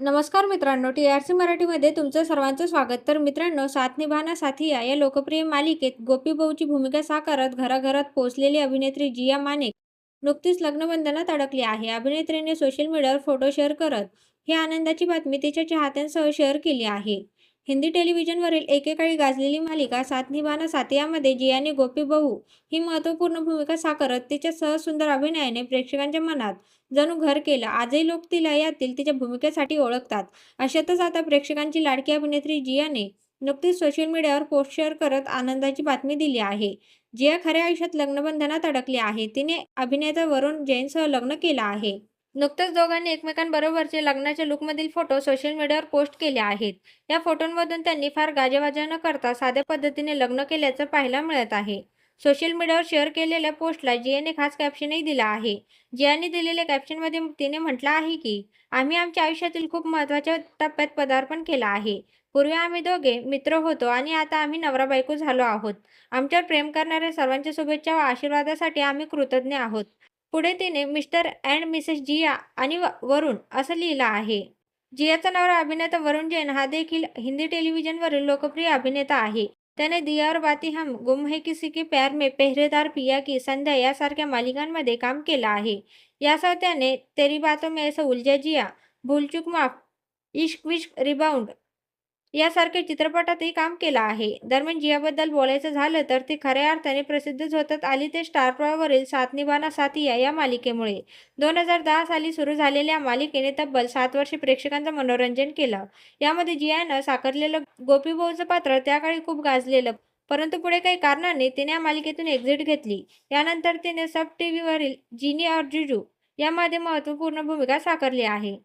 नमस्कार मित्रांनो T R C मराठीमध्ये तुमचं सर्वांचं स्वागत. तर मित्रांनो साथ निभाना साथिया या लोकप्रिय मालिकेत गोपीभाऊची भूमिका साकारत घराघरात पोहोचलेली अभिनेत्री जिया मानेक नुकतीच लग्नबंधनात अडकली आहे. अभिनेत्रीने सोशल मीडियावर फोटो शेअर करत ही आनंदाची बातमी तिच्या चाहत्यांसह शेअर केली आहे. हिंदी टेलिव्हिजनवरील एकेकाळी गाजलेली मालिका साथ निभाना साथियामध्ये जियाने गोपी बहू ही महत्त्वपूर्ण भूमिका साकारत तिच्या सहसुंदर अभिनयाने प्रेक्षकांच्या मनात जणू घर केलं. आजही लोक तिला यातील तिच्या भूमिकेसाठी ओळखतात. अशातच आता प्रेक्षकांची लाडकी अभिनेत्री जियाने नुकतीच सोशल मीडियावर पोस्ट शेअर करत आनंदाची बातमी दिली आहे. जिया खऱ्या आयुष्यात लग्नबंधनात अडकली आहे. तिने अभिनेता वरुण जैनसह लग्न केलं आहे. नुकतंच दोघांनी एकमेकांबरोबरचे लग्नाच्या लुकमधील फोटो सोशल मीडियावर पोस्ट केले आहेत. या फोटोंमधून त्यांनी फार गाजेवाजा न करता साध्या पद्धतीने लग्न केल्याचं पाहायला मिळत आहे. सोशल मीडियावर शेअर केलेल्या पोस्टला जियाने खास कॅप्शनही दिला आहे. जियाने दिलेल्या कॅप्शनमध्ये तिने म्हटलं आहे की आम्ही आमच्या आयुष्यातील खूप महत्त्वाच्या टप्प्यात पदार्पण केलं आहे. पूर्वी आम्ही दोघे मित्र होतो आणि आता आम्ही नवरा बायको झालो आहोत. आमच्यावर प्रेम करणाऱ्या सर्वांच्या शुभेच्छा व आशीर्वादासाठी आम्ही कृतज्ञ आहोत. पुढे तिने मिस्टर अँड मिसेस जिया आणि व- वरुण असं लिहिलं आहे. जियाचा नवरा अभिनेता वरुण जैन. हा देखील हिंदी टेलिव्हिजनवरील लोकप्रिय अभिनेता आहे. त्याने दिया और बाती हम गुम है किसी के प्यार में पेहरेदार पिया की संध्या यासारख्या मालिकांमध्ये काम केलं आहे. यासह त्याने तेरी बातों में ऐसा उलझा जिया भूलचूक माफ इश्क विश्क रिबाउंड यासारख्या चित्रपटातही काम केलं आहे. दरम्यान जियाबद्दल बोलायचं झालं तर ती खऱ्या अर्थाने प्रसिद्ध होतात आली ते स्टार प्रवाहवरील साथ निभाना साथिया या मालिकेमुळे. दोन हजार दहा साली सुरू झालेल्या मालिकेने तब्बल सात वर्षे प्रेक्षकांचं मनोरंजन केलं. यामध्ये जियानं साकारलेलं गोपीभाऊचं पात्र त्या काळी खूप गाजलेलं परंतु पुढे काही कारणांनी तिने या मालिकेतून एक्झिट घेतली. यानंतर तिने सब टी व्हीवरील जिनी और जुजू यामध्ये महत्त्वपूर्ण भूमिका साकारली आहे.